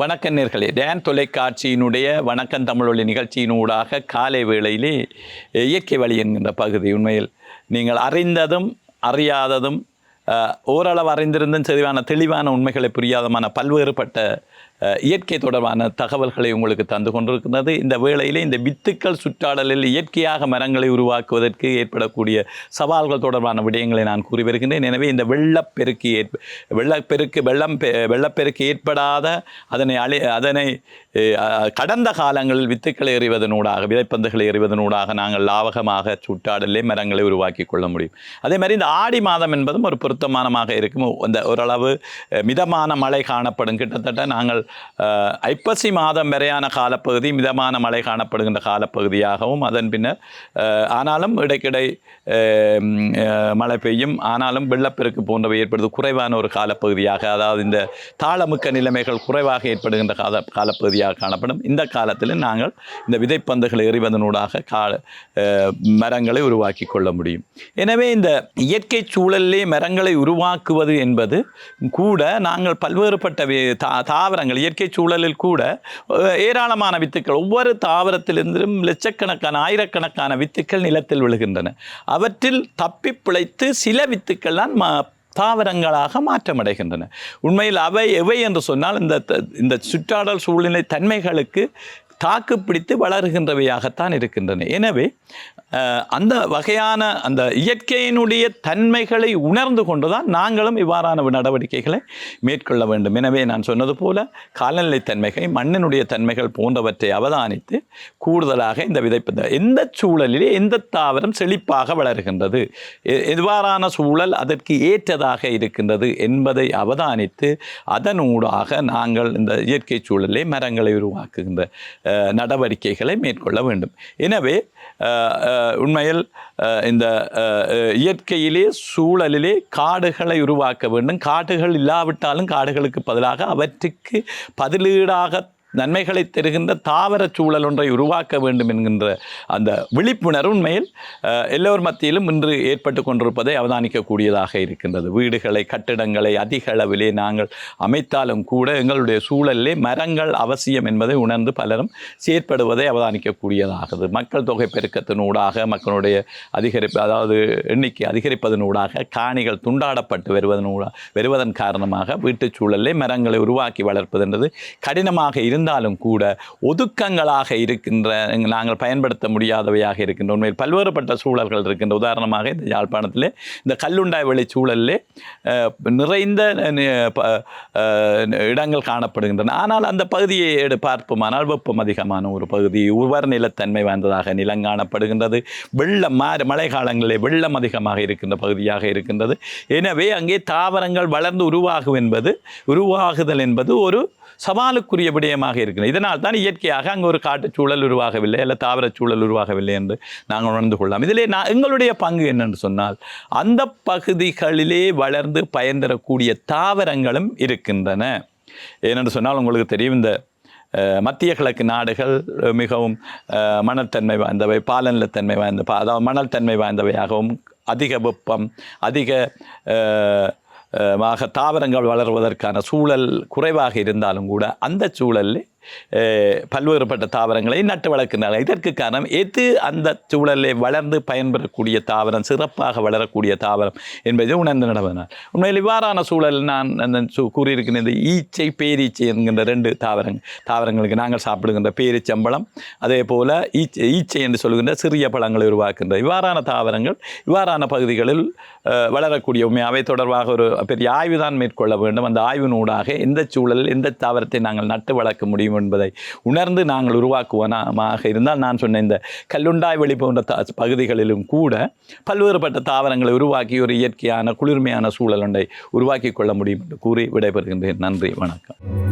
வணக்க நேர்களே. டேன் தொலைக்காட்சியினுடைய வணக்கம் தமிழொலி நிகழ்ச்சியினூடாக காலை வேளையிலே இயற்கை வழி என்கின்ற பகுதி உண்மையில் நீங்கள் அறிந்ததும் அறியாததும் ஓரளவு அறிந்திருந்தும் சரிவான தெளிவான உண்மைகளை புரியாதமான பல்வேறுபட்ட இயற்கை தொடர்பான தகவல்களை உங்களுக்கு தந்து கொண்டிருக்கிறது. இந்த வேளையில் இந்த வித்துக்கள் சுற்றாடலில் இயற்கையாக மரங்களை உருவாக்குவதற்கு ஏற்படக்கூடிய சவால்கள் தொடர்பான விடயங்களை நான் கூறி வருகின்றேன். எனவே இந்த வெள்ளப்பெருக்கு ஏற்ப வெள்ளப்பெருக்கு வெள்ளம் பெ- வெள்ளப்பெருக்கு ஏற்படாத அதனை அழி அதனை கடந்த காலங்களில் வித்துக்களை எறிவதனூடாக விதைப்பந்துகளை எறிவதனூடாக நாங்கள் லாவகமாக சுற்றாடலே மரங்களை உருவாக்கி கொள்ள முடியும். அதே மாதிரி இந்த ஆடி மாதம் என்பதும் ஒரு பொருத்தமானமாக இருக்கும். அந்த ஓரளவு மிதமான மழை காணப்படும். கிட்டத்தட்ட நாங்கள் ஐப்பசி மாதம் வரையான காலப்பகுதி மிதமான மழை காணப்படுகின்ற காலப்பகுதியாகவும் அதன் பின்னர் ஆனாலும் இடைக்கிடை மழை பெய்யும். ஆனாலும் வெள்ளப்பெருக்கு போன்றவை ஏற்படுவது குறைவான ஒரு காலப்பகுதியாக அதாவது இந்த தாளமுக்க நிலைமைகள் குறைவாக ஏற்படுகின்ற கால காலப்பகுதியாக காணப்படும். இந்த காலத்தில் நாங்கள் இந்த விதைப்பந்துகளை எறிவதனூடாக கால மரங்களை உருவாக்கி கொள்ள முடியும். எனவே இந்த இயற்கை சூழலிலே மரங்களை உருவாக்குவது என்பது கூட நாங்கள் பல்வேறுபட்ட தாவரங்கள் இயற்கை சூழலில் கூட ஏராளமான வித்துக்கள் ஒவ்வொரு தாவரத்திலிருந்தும் லட்சக்கணக்கான ஆயிரக்கணக்கான வித்துக்கள் நிலத்தில் விழுகின்றன. அவற்றில் தப்பி பிழைத்து சில வித்துக்கள் தான் தாவரங்களாக மாற்றமடைகின்றன. உண்மையில் அவை எவை என்று சொன்னால் இந்த த- இந்த சுற்றாடல் சூழ்நிலை தன்மைகளுக்கு தாக்கு பிடித்து வளருகின்றவையாகத்தான் இருக்கின்றன. எனவே அந்த வகையான அந்த இயற்கையினுடைய தன்மைகளை உணர்ந்து கொண்டுதான் நாங்களும் இவ்வாறான நடவடிக்கைகளை மேற்கொள்ள வேண்டும். எனவே நான் சொன்னது போல காலநிலை தன்மைகள் மண்ணினுடைய தன்மைகள் போன்றவற்றை அவதானித்து கூடுதலாக இந்த விதைப்பு எந்த சூழலிலே எந்த தாவரம் செழிப்பாக வளர்கின்றது எதுவாறான எவ்வாறான சூழல் அதற்கு ஏற்றதாக இருக்கின்றது என்பதை அவதானித்து அதனூடாக நாங்கள் இந்த இயற்கை சூழலே மரங்களை உருவாக்குகின்ற நடவடிக்கைகளை மேற்கொள்ள வேண்டும். எனவே உண்மையில் இந்த இயற்கையிலே சூழலிலே காடுகளை உருவாக்க வேண்டும். காடுகள் இல்லாவிட்டாலும் காடுகளுக்கு பதிலாக அவற்றுக்கு பதிலீடாக நன்மைகளை தருகின்ற தாவர சூழல் ஒன்றை உருவாக்க வேண்டும் என்கின்ற அந்த விழிப்புணர்வு உண்மையில் எல்லோர் மத்தியிலும் இன்று ஏற்பட்டு கொண்டிருப்பதை அவதானிக்கக்கூடியதாக இருக்கின்றது. வீடுகளை கட்டிடங்களை அதிக அளவிலே நாங்கள் அமைத்தாலும் கூட எங்களுடைய சூழலிலே மரங்கள் அவசியம் என்பதை உணர்ந்து பலரும் செயற்படுவதை அவதானிக்கக்கூடியதாகுது மக்கள் தொகை பெருக்கத்தினூடாக மக்களுடைய அதிகரிப்பு அதாவது எண்ணிக்கை அதிகரிப்பதனூடாக காணிகள் துண்டாடப்பட்டு வருவதனூடா வருவதன் காரணமாக வீட்டுச் சூழலிலே மரங்களை உருவாக்கி வளர்ப்பது என்பது கடினமாக இருந்தாலும் கூட ஒதுக்கங்களாக இருக்கின்ற நாங்கள் பயன்படுத்த முடியாதவையாக இருக்கின்ற உண்மையில் பல்வேறுபட்ட சூழல்கள் இருக்கின்ற. உதாரணமாக இந்த யாழ்ப்பாணத்திலே இந்த கல்லுண்டாய் வெளி சூழலிலே நிறைந்த இடங்கள் காணப்படுகின்றன. ஆனால் அந்த பகுதியை எடு பார்ப்போமானால் வெப்பம் அதிகமான ஒரு பகுதி. உவர் நிலத்தன்மை வாய்ந்ததாக நிலம் காணப்படுகின்றது. வெள்ளம் மாறு மழை காலங்களிலே வெள்ளம் அதிகமாக இருக்கின்ற பகுதியாக இருக்கின்றது. எனவே அங்கே தாவரங்கள் வளர்ந்து உருவாகும் என்பது உருவாகுதல் என்பது ஒரு சவாலுக்குரிய விடயமாக இருக்கிறது இதனால் தான் இயற்கையாக அங்கே ஒரு காட்டுச் சூழல் உருவாகவில்லை அல்ல தாவரச் சூழல் உருவாகவில்லை என்று நாங்கள் உணர்ந்து கொள்ளலாம். இதிலே நான் எங்களுடைய பங்கு என்னென்று சொன்னால் அந்த பகுதிகளிலே வளர்ந்து பயன்தரக்கூடிய தாவரங்களும் இருக்கின்றன. ஏனென்று சொன்னால் உங்களுக்கு தெரியும் இந்த மத்திய கிழக்கு நாடுகள் மிகவும் மணல்தன்மை வாய்ந்தவை பாலநிலத்தன்மை வாய்ந்த பா- அதாவது மணல் தன்மை வாய்ந்தவையாகவும் அதிக வெப்பம் அதிக மாக தாவரங்கள் வளர்வதற்கான சூழல் குறைவாக இருந்தாலும் கூட அந்த சூழலில் பல்வேறுபட்ட தாவரங்களை நட்டு வளர்க்கின்றன இதற்கு காரணம் எது? அந்த சூழலில் வளர்ந்து பயன்பெறக்கூடிய தாவரம் சிறப்பாக வளரக்கூடிய தாவரம் என்பதை உணர்ந்து நடவனால் உண்மையில் இவ்வாறான சூழல் நான் அந்த கூறியிருக்கிற இந்த ஈச்சை பேரீச்சை என்கின்ற ரெண்டு தாவரங்கள் தாவரங்களுக்கு நாங்கள் சாப்பிடுகின்ற பேரிச்சம்பளம் அதே போல் ஈச்சை ஈச்சை என்று சொல்கின்ற சிறிய பழங்களை உருவாக்குகின்ற இவ்வாறான தாவரங்கள் இவ்வாறான பகுதிகளில் வளரக்கூடிய உண்மை அவை தொடர்பாக ஒரு பெரிய ஆய்வு தான் மேற்கொள்ள வேண்டும். அந்த ஆய்வினூடாக எந்த சூழலில் எந்த தாவரத்தை நாங்கள் நட்டு வளர்க்க முடியும் முடியும் என்பதை உணர்ந்து நாங்கள் உருவாக்குவனமாக இருந்தால் நான் சொன்ன இந்த கல்லுண்டாய் வெளி போன்ற த பகுதிகளிலும் கூட பல்வேறுபட்ட தாவரங்களை உருவாக்கி ஒரு இயற்கையான குளிர்மையான சூழல் ஒன்றை உருவாக்கி கொள்ள முடியும் என்று கூறி விடைபெறுகின்றேன். நன்றி வணக்கம்.